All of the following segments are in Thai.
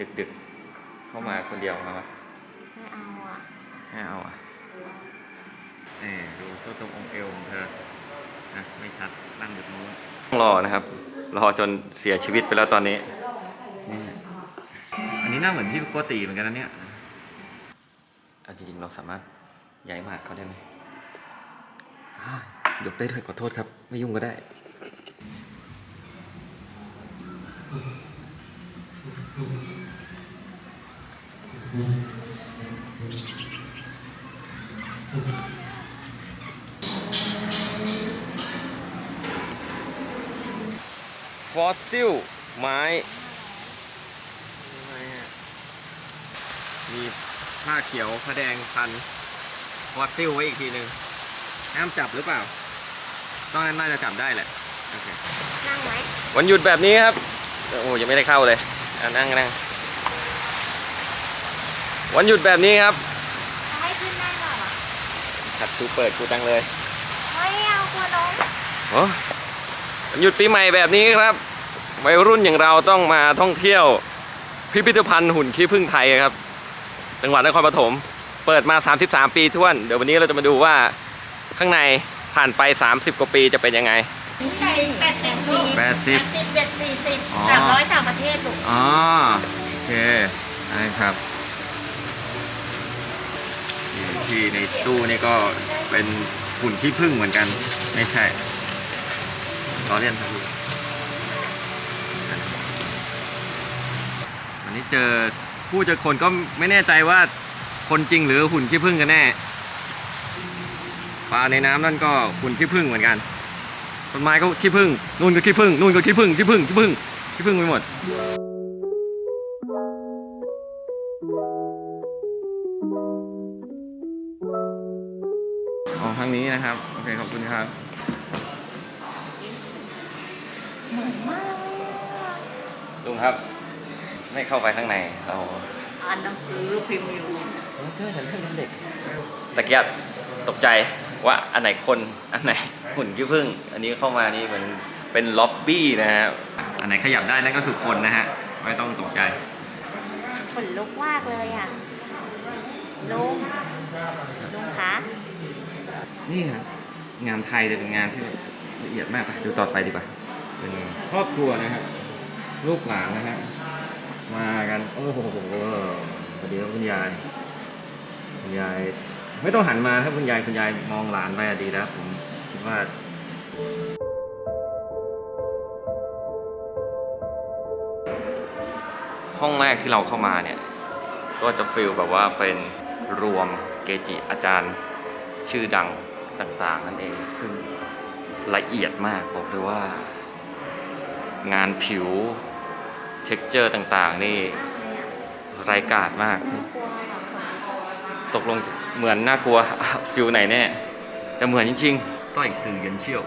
ดึกดึกๆเข้ามาคนเดียวมาไหมไม่เอาอะไม่เอาอะนี่ดูโซ่ทรงองค์เอวของเธอนะไม่ชัดนั่งอยู่ตรงนู้นต้องรอนะครับ รอจนเสียชีวิตไปแล้วตอนนี้นี่อันนี้หน้าเหมือนพี่โกติเหมือนกันนะเนี่ยเอาจริงๆเราสามารถย้ายหมากเขาได้ไหมอ้าวยกได้ด้วยขอโทษครับ ไม่ยุ่งก็ได้ ฟอสซิล ไม้มีผ้าเขียวผ้าแดงพันฟอสซิลไว้อีกทีหนึ่งห้ามจับหรือเปล่า ต้องน่าจะจับได้แหละ โอเค นั่งไหมวันหยุดแบบนี้ครับ โอ้ยังไม่ได้เข้าเลยอะนั่งนั่ง วันหยุดแบบนี้ครับให้ขึ้นได้เหรอขัดตูเปิดกูตังเลยไม่เอากลัวน้องโอ้วันหยุดปีใหม่แบบนี้ครับ วัยรุ่นอย่างเราต้องมาท่องเที่ยว พิพิธภัณฑ์หุ่นขี้ผึ้งไทยครับ จังหวัดนครปฐม เปิดมา 33 ปีท้วน เดี๋ยววันนี้เราจะมาดูว่าข้างในผ่านไป 30 กว่าปีจะเป็นยังไง ไก่แปดสิบลูกแปดสิบสิบเจ็ดสี่สิบอ๋อ สามร้อยต่างประเทศลูก อ๋อโอเคได้ครับ ที่ในตู้นี่ก็เป็นหุ่นขี้ผึ้งเหมือนกัน ไม่ใช่ล้อเล่นครับวันนี้เจอผู้เจอคนก็ไม่แน่ใจว่าคนจริงหรือหุ่นขี้ผึ้งกันแน่ปลาในน้ำนั่นก็หุ่นขี้ผึ้งเหมือนกันต้นไม้ก็ขี้ผึ้งนู่นก็ขี้ผึ้งนู่นก็ขี้ผึ้งขี้ผึ้งขี้ผึ้งขี้ผึ้งไปหมด อ๋อทางนี้นะครับ โอเค ขอบคุณครับลุงครับ ไม่เข้าไปข้างในเราอ่านหนังสือพิมพ์อยู่เจอแต่เรื่องเด็กตะเกียบตกใจว่าอันไหนคนอันไหนหุ่นขี้ผึ้งอันนี้เข้ามานี่เหมือนเป็นล็อบบี้นะฮะอันไหนขยับได้นั่นก็คือคนนะฮะไม่ต้องตกใจขนลุกมากเลยอะลุงลุงคะ นี่ครับงานไทยแต่เป็นงานที่ละเอียดมากไปดูต่อไปดีกว่าเป็นครอบครัวนะฮะลูกหลานนะฮะมากันโอ้โหสวัสดีครับคุณยายคุณยาย ไม่ต้องหันมาถ้าคุณยายคุณยายมองหลานไปดีแล้วผมคิดว่าห้องแรกที่เราเข้ามาเนี่ย ก็จะฟีลแบบว่าเป็นรวมเกจิอาจารย์ชื่อดัง ต่างๆนั่นเอง ซึ่งละเอียดมากบอกเลยว่า งานผิวเท็กเจอร์ต่างๆ นี่รายกาดมาก ตกลงเหมือนน่ากลัวฟิวไหนแน่ แต่เหมือนจริงๆต้อยสื่อเย็นเชี่ยว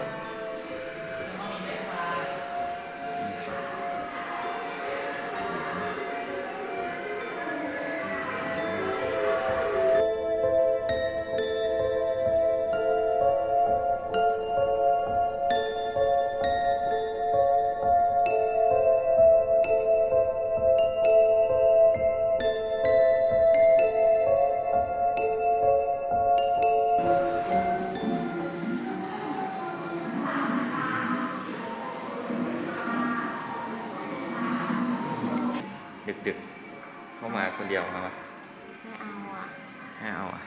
ไม่เอาอะ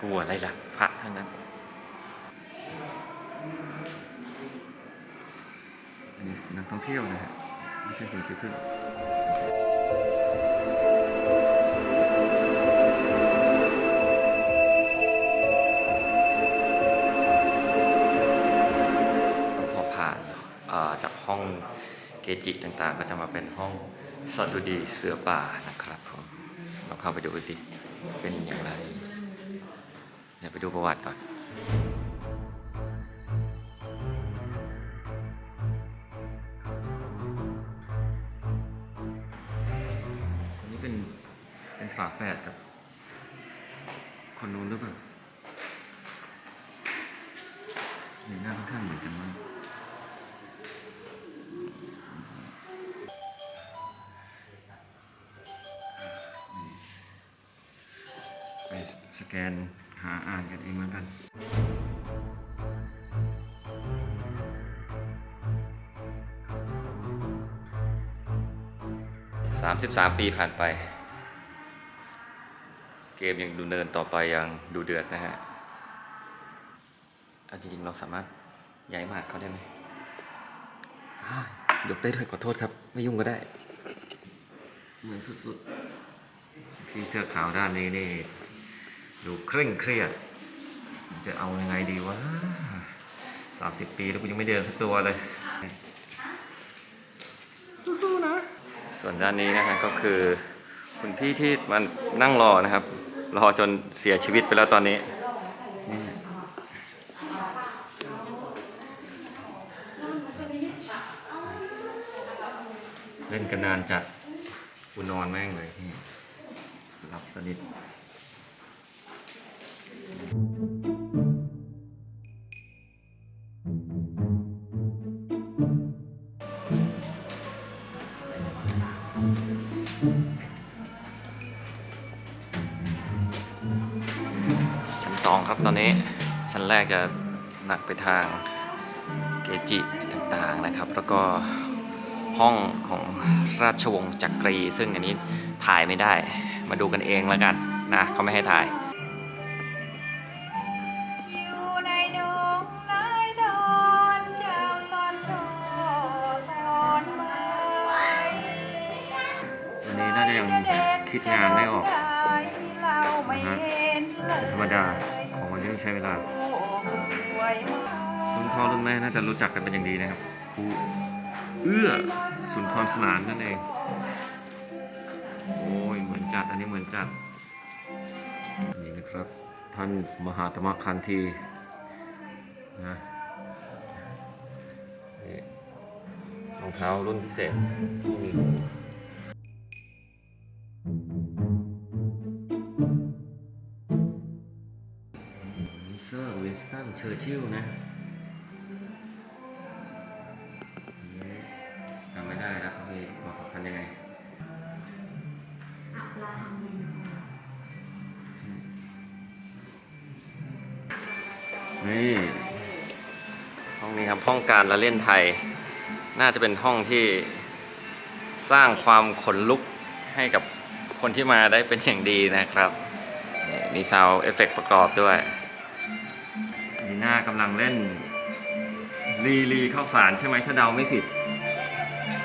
กลัวอะไรล่ะพระทั้งนั้นอันนี้นักท่องเที่ยวนะฮะไม่ใช่คนคิดขึ้นพอผ่านจากห้องเกจิต่างๆ ก็จะมาเป็นห้องสัตว์ดุดีเสือป่านะครับผมเราเข้าไปดูกันดิ เป็นอย่างไร เดี๋ยวไปดูประวัติก่อนคนนี้เป็นเป็นฝาแฝดกับ คนนู้นหรือเปล่าเนี่ยหน้าค่อนข้างเหมือนกันมาก แกนหาอ่านกันเองแล้วกัน33ปีผ่านไป เกมยังดูเนินต่อไปยังดูเดือดนะฮะเอาจริงๆเราสามารถย้ายหมากเขาได้ไหมอ้าวยกได้ด้วยขอโทษครับ ไม่ยุ่งก็ได้ เหมือนสุดๆ พี่เสื้อขาวด้านนี้นี่ ดูเคร่งเครียด จะเอายังไงดีวะสามสิบปีแล้วกูยังไม่เดินสักตัวเลย สู้ๆนะ ส่วนด้านนี้นะฮะก็คือคุณพี่ที่มันนั่งรอนะครับ รอจนเสียชีวิตไปแล้วตอนนี้ เล่นกันนานจัดกูนอนแม่งเลยพี่หลับสนิท ชั้นสองครับตอนนี้ชั้นแรกจะหนักไปทางเกจิต่างๆนะครับ แล้วก็ห้องของราชวงศ์จักรี ซึ่งอันนี้ถ่ายไม่ได้มาดูกันเองแล้วกันนะเขาไม่ให้ถ่ายงานเจ้าตอนโชว์ตอนมาวันนี้น่าจะยังคิดงานไม่ออกเราไม่เห็นธรรมดา นนี้ต้องใช้เวลาสวยมากรุ่นพ่อรุ่นแม่น่าจะรู้จักกันเป็นอย่างดีนะครับครูเอื้อสุนทรสนานนั่นเอง โอ้ยเหมือนจัดอันนี้เหมือนจัด นี่นะครับ ท่านมหาธรรมคันธีนะนี่รองเท้ารุ่นพิเศษ อร์ชิลนะจำไม่ได้แล้วเขามีความสำคัญยังไงนี่ห้องนี้ครับห้องการละเล่นไทย น่าจะเป็นห้องที่สร้างความขนลุกให้กับคนที่มาได้เป็นอย่างดีนะครับนี่มีซาวเอฟเฟกประกอบด้วย นีน่ากำลังเล่นลีลีเข้าสารใช่ไหมถ้าเดาไม่ผิด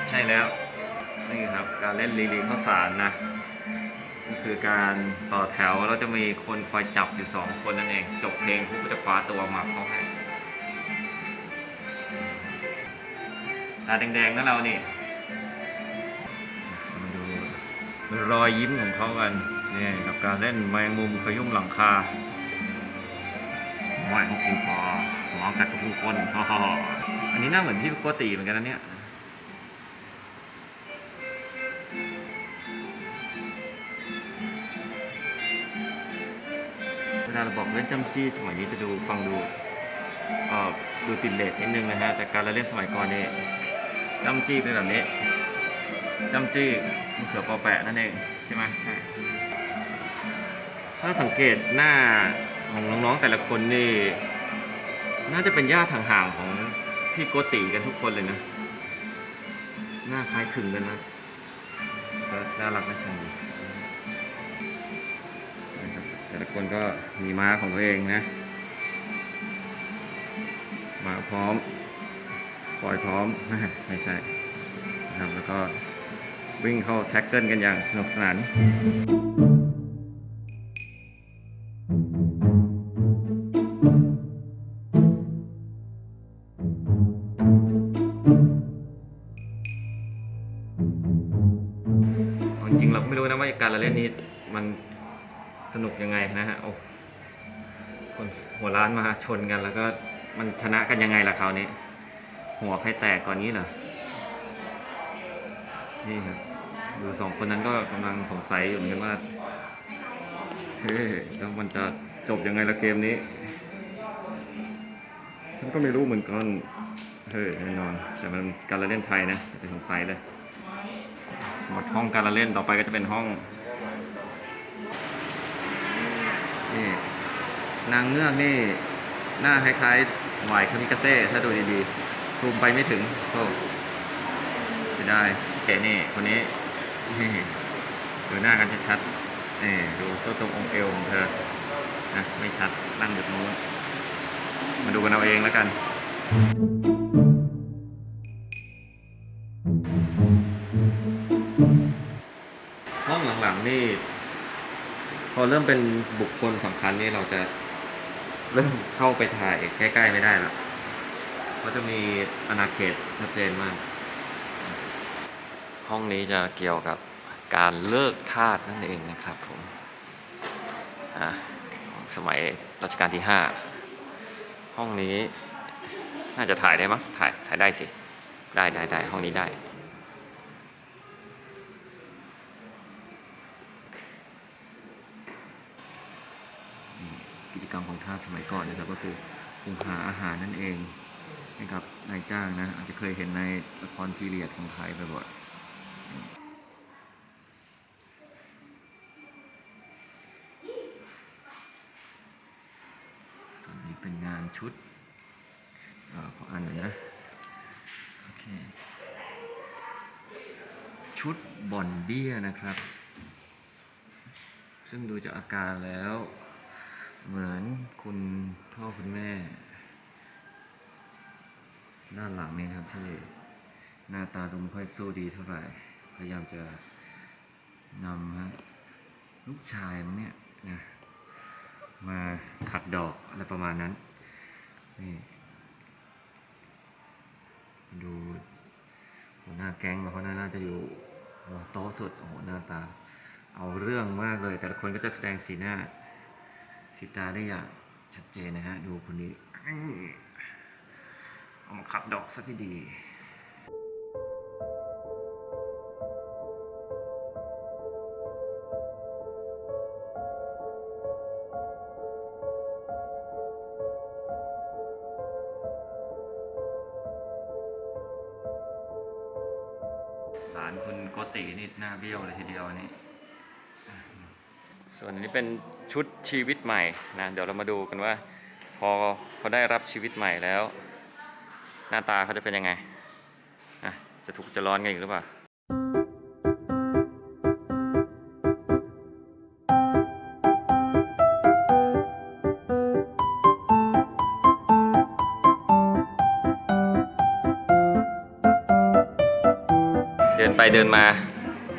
ใช่แล้วนี่ครับการเล่นลีลีข้าวสารนะก็คือการต่อแถวแล้วจะมีคนคอยจับอยู่สองคนนั่นเองจบเพลงปุ๊บก็จะคว้าตัวมาเข้าให้ตาแดงๆนั่นเรานี่มาดูรอยยิ้มของเขากันนี่กับการเล่นแมงมุมขยุ่มหลังคา ว่ายเขากินปลาหัวกัดทุกคนฮ่าๆอันนี้น่าเหมือนพี่โกติเหมือนกันนะเนี่ยเวลาเราบอกเล่นจำจี้สมัยนี้จะดูฟังดูดูติดเลทนิดนึงนะฮะ แต่การเราเล่นสมัยก่อนนี่จำจี้เป็นแบบนี้จำจี้มะเขือปอแปะนั่นเอง ใช่ไหมใช่ ถ้าสังเกตหน้า ของน้องๆแต่ละคนนี่ น่าจะเป็นญาติห่างๆของพี่โกติกันทุกคนเลยนะ หน้าคล้ายคลึงกันนะน่ารักน่าชังดีนะครับแต่ละคนก็มีม้าของตัวเองนะมาพร้อมฟอยพร้อมไม่ใช่นะครับแล้วก็วิ่งเข้าแท็กเกิลกันอย่างสนุกสนาน นะว่าการละเล่นนี้มันสนุกยังไงนะฮะโอ้คนหัวล้านมาชนกัน แล้วก็มันชนะกันยังไงล่ะคราวนี้ หัวใครแตกก่อนนี้เหรอนี่ครับดูสองคนนั้นก็กำลังสงสัยอยู่เหมือนกันว่าเฮ้ยแล้วมันจะจบยังไงละเกมนี้ ฉันก็ไม่รู้เหมือนกันเฮ้ยแน่นอน แต่มันการละเล่นไทยนะอย่าไปสงสัยเลย หมดห้องการละเล่นต่อไปก็จะเป็นห้องนี่นางเงือกนี่ หน้าคล้ายๆหวายคามิกาเซ่ถ้าดูดีๆ ซูมไปไม่ถึงโอ้เสียดายเก๋นี่คนนี้ดูหน้ากันชัดๆนี่ดูโซ่ทรงองค์เอวของเธอนะไม่ชัดนั่งอยู่ตรงนู้นมาดูกันเอาเองแล้วกัน พอเริ่มเป็นบุคคลสำคัญนี่เราจะเริ่มเข้าไปถ่ายใกล้ๆไม่ได้ละเพราะจะมีอาณาเขตชัดเจนมาก ห้องนี้จะเกี่ยวกับการเลิกทาสนั่นเองนะครับผมสมัยรัชกาลที่ห้าห้องนี้น่าจะถ่ายได้มั้งถ่ายถ่ายได้สิ ได้ได้ได้ห้องนี้ได้ กิจกรรมของ ทาสสมัยก่อนนะครับ ก็คือหุงหาอาหารนั่นเองให้กับนายจ้างนะอาจจะเคยเห็นในละครพีเรียดของไทยบ่อยๆส่วนนี้เป็นงานชุดเอ่อขออ่านหน่อยนะ โอเค ชุดบ่อนเบี้ยนะครับ ซึ่งดูจากอาการแล้ว เหมือนคุณพ่อคุณแม่ ด้านหลังนี่ครับที่หน้าตาดูไม่ค่อยสู้ดีเท่าไหร่ พยายามจะนำฮะลูกชายมั้งเนี่ยนะมาขัดดอกอะไรประมาณนั้นนี่ดูหัวหน้าแก๊งเขาน่าจะอยู่หัวโต๊ะสุดโอ้โหหน้าตา เอาเรื่องมากเลย แต่ละคนก็จะแสดงสีหน้า สีตาได้อย่างชัดเจนนะฮะ ดูคนนี้ เอามาขับดอกซะที่ดีหลานคุณโกตินี่หน้าเบี้ยวเลยทีเดียวนนี้ ส่วนนี้เป็นชุดชีวิตใหม่นะเดี๋ยวเรามาดูกันว่าพอเขาได้รับชีวิตใหม่แล้ว หน้าตาเขาจะเป็นยังไงะจะถูกจะร้อนกันอีกหรือเปล่าเดินไปเดินมา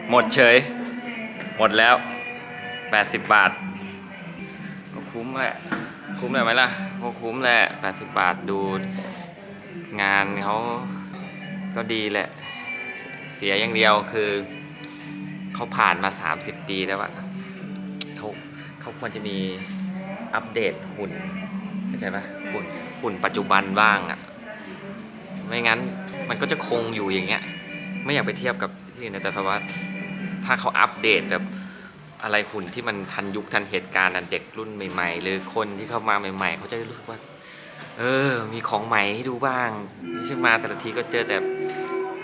หมดเฉย หมดแล้ว 80 บาท ก็คุ้มแหละ คุ้มแหละไหมล่ะก็คุ้มแหละ 80 บาทดูงานเขาก็ดีแหละ เสียอย่างเดียวคือ เขาผ่านมา 30 ปีแล้วอะเขาเขาควรจะมีอัปเดตหุ่นเข้าใจปะหุ่นหุ่นปัจจุบันบ้างอะไม่งั้นมันก็จะคงอยู่อย่างเงี้ย ไม่อยากไปเทียบกับที่อื่นนะแต่เพราะว่าถ้าเขาอัปเดตแบบ อะไรหุ่นที่มันทันยุคทันเหตุการณ์น่ะเด็กรุ่นใหม่ ๆ หรือคนที่เข้ามาใหม่ ๆ เขาจะรู้สึกว่า เออ มีของใหม่ให้ดูบ้างไม่ใช่มาแต่ละทีก็เจอแต่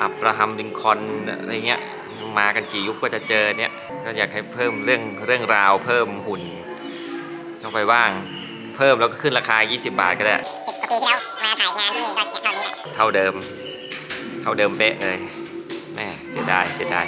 อับราฮัมลิงคอนอะไรเงี้ยมากันกี่ยุคก็จะเจอเนี่ยก็อยากให้เพิ่มเรื่องเรื่องราวเพิ่มหุ่นเข้าไปบ้าง เพิ่มแล้วก็ขึ้นราคา 20 บาทก็ได้ปีที่แล้วมาถ่ายงานที่นี่ก็เท่านี้แหละเท่าเดิม เท่าเดิมเป๊ะเลยแม่เสียดายเสียดาย